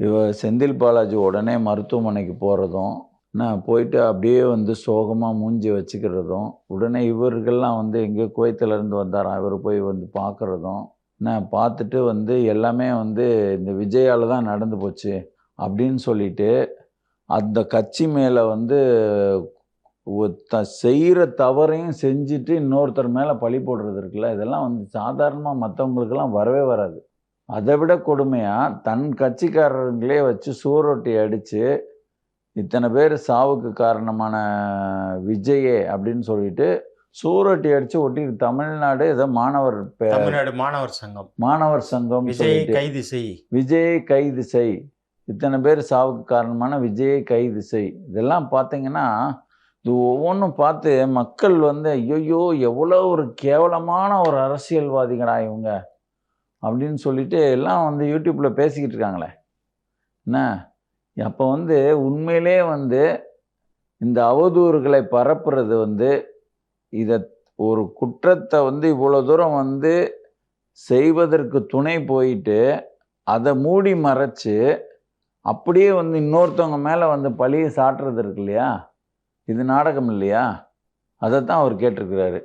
இவ செந்தில் பாலாஜி உடனே மருத்துவமனைக்கு போகிறதும் நான் போயிட்டு அப்படியே வந்து சோகமாக மூஞ்சி வச்சுக்கிறதும் உடனே இவர்கள்லாம் வந்து எங்கேயோ குவைத்திலேருந்து வந்தாராம். இவர் போய் வந்து பார்க்குறதும் நான் பார்த்துட்டு வந்து எல்லாமே வந்து இந்த விஜயால் தான் நடந்து போச்சு அப்படின்னு சொல்லிட்டு அந்த கட்சி மேலே வந்து த செய்கிற தவறையும் செஞ்சுட்டு இன்னொருத்தர் மேலே பழி போடுறது இருக்குல்ல இதெல்லாம் வந்து சாதாரணமாக மற்றவங்களுக்கெல்லாம் வரவே வராது. அதை விட கொடுமையாக தன் கட்சிக்காரங்களே வச்சு சூரொட்டி அடித்து இத்தனை பேர் சாவுக்கு காரணமான விஜயே அப்படின்னு சொல்லிட்டு சூரொட்டி அடித்து ஒட்டி தமிழ்நாடு ஏதோ மாணவர் தமிழ்நாடு மாணவர் சங்கம். மாணவர் சங்கம் விஜய் கைது செய் விஜயை கைது செய் இத்தனை பேர் சாவுக்கு காரணமான விஜயை கைது செய் இதெல்லாம் பார்த்தீங்கன்னா இது ஒவ்வொன்றும் பார்த்து மக்கள் வந்து ஐயோ எவ்வளோ ஒரு கேவலமான ஒரு அரசியல்வாதிகளா இவங்க. அப்படின்னு சொல்லிட்டு எல்லாம் வந்து யூடியூப்பில் பேசிக்கிட்டு இருக்காங்களே. என்ன? அப்போ வந்து உண்மையிலே வந்து இந்த அவதூறுகளை பரப்புறது வந்து இதை ஒரு குற்றத்தை வந்து இவ்வளோ தூரம் வந்து செய்வதற்கு துணை போயிட்டு அதை மூடி மறைச்சு அப்படியே வந்து இன்னொருத்தவங்க மேலே வந்து பழியை சாட்டுறது இருக்கு இல்லையா? இது நாடகம் இல்லையா? அதை தான் அவர் கேட்டிருக்கிறாரு.